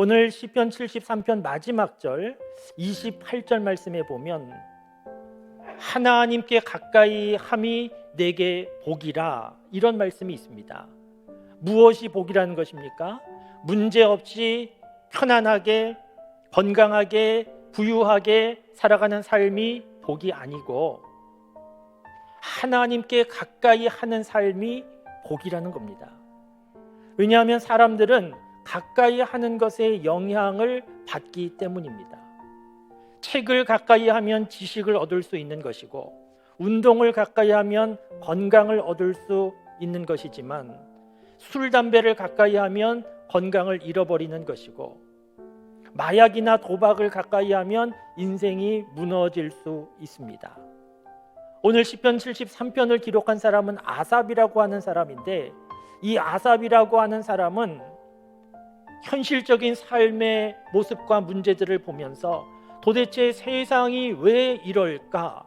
오늘 시편 73편 마지막 절 28절 말씀에 보면 하나님께 가까이 함이 내게 복이라 이런 말씀이 있습니다. 무엇이 복이라는 것입니까? 문제 없이 편안하게 건강하게 부유하게 살아가는 삶이 복이 아니고 하나님께 가까이 하는 삶이 복이라는 겁니다. 왜냐하면 사람들은 가까이 하는 것에 영향을 받기 때문입니다. 책을 가까이 하면 지식을 얻을 수 있는 것이고 운동을 가까이 하면 건강을 얻을 수 있는 것이지만 술 담배를 가까이 하면 건강을 잃어버리는 것이고 마약이나 도박을 가까이 하면 인생이 무너질 수 있습니다. 오늘 시편 73편을 기록한 사람은 아삽이라고 하는 사람인데 이 아삽이라고 하는 사람은 현실적인 삶의 모습과 문제들을 보면서 도대체 세상이 왜 이럴까?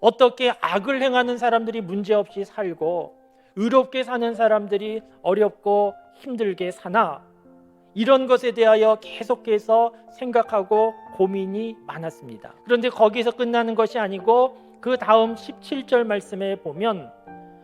어떻게 악을 행하는 사람들이 문제없이 살고 의롭게 사는 사람들이 어렵고 힘들게 사나? 이런 것에 대하여 계속해서 생각하고 고민이 많았습니다. 그런데 거기서 끝나는 것이 아니고 그 다음 17절 말씀에 보면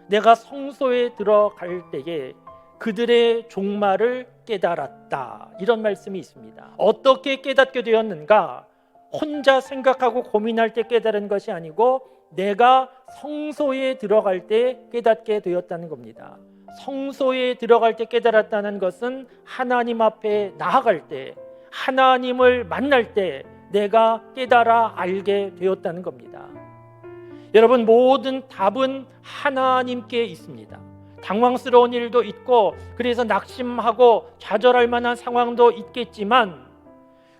내가 성소에 들어갈 때에 그들의 종말을 깨달았다. 이런 말씀이 있습니다. 어떻게 깨닫게 되었는가? 혼자 생각하고 고민할 때 깨달은 것이 아니고 내가 성소에 들어갈 때 깨닫게 되었다는 겁니다. 성소에 들어갈 때 깨달았다는 것은 하나님 앞에 나아갈 때 하나님을 만날 때 내가 깨달아 알게 되었다는 겁니다. 여러분 모든 답은 하나님께 있습니다. 당황스러운 일도 있고 그래서 낙심하고 좌절할 만한 상황도 있겠지만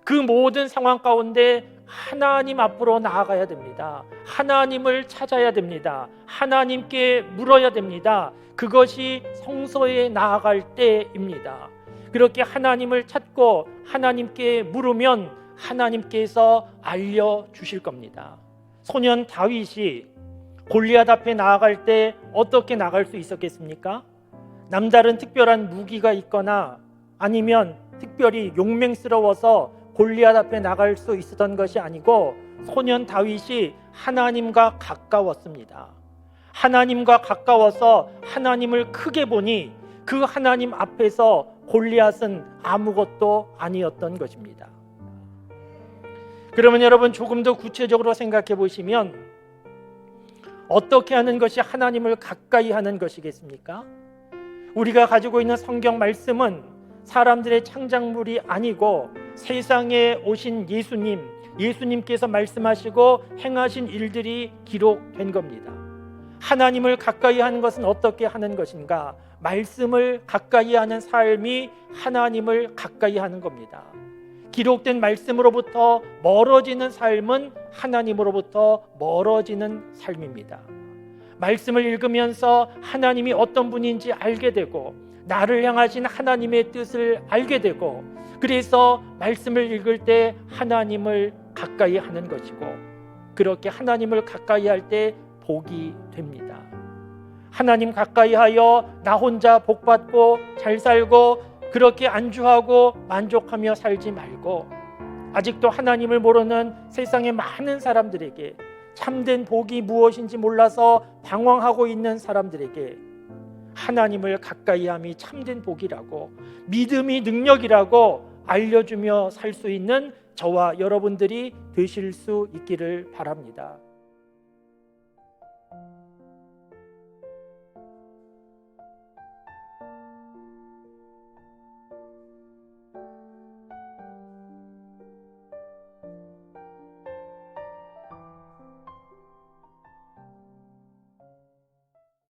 그 모든 상황 가운데 하나님 앞으로 나아가야 됩니다. 하나님을 찾아야 됩니다. 하나님께 물어야 됩니다. 그것이 성소에 나아갈 때입니다. 그렇게 하나님을 찾고 하나님께 물으면 하나님께서 알려 주실 겁니다. 소년 다윗이 골리앗 앞에 나아갈 때 어떻게 나갈 수 있었겠습니까? 남다른 특별한 무기가 있거나 아니면 특별히 용맹스러워서 골리앗 앞에 나갈 수 있었던 것이 아니고 소년 다윗이 하나님과 가까웠습니다. 하나님과 가까워서 하나님을 크게 보니 그 하나님 앞에서 골리앗은 아무것도 아니었던 것입니다. 그러면 여러분 조금 더 구체적으로 생각해 보시면 어떻게 하는 것이 하나님을 가까이 하는 것이겠습니까? 우리가 가지고 있는 성경 말씀은 사람들의 창작물이 아니고 세상에 오신 예수님, 예수님께서 말씀하시고 행하신 일들이 기록된 겁니다. 하나님을 가까이 하는 것은 어떻게 하는 것인가? 말씀을 가까이 하는 삶이 하나님을 가까이 하는 겁니다. 기록된 말씀으로부터 멀어지는 삶은 하나님으로부터 멀어지는 삶입니다. 말씀을 읽으면서 하나님이 어떤 분인지 알게 되고 나를 향하신 하나님의 뜻을 알게 되고 그래서 말씀을 읽을 때 하나님을 가까이 하는 것이고 그렇게 하나님을 가까이 할 때 복이 됩니다. 하나님 가까이 하여 나 혼자 복 받고 잘 살고 그렇게 안주하고 만족하며 살지 말고 아직도 하나님을 모르는 세상의 많은 사람들에게 참된 복이 무엇인지 몰라서 방황하고 있는 사람들에게 하나님을 가까이 함이 참된 복이라고 믿음이 능력이라고 알려주며 살 수 있는 저와 여러분들이 되실 수 있기를 바랍니다.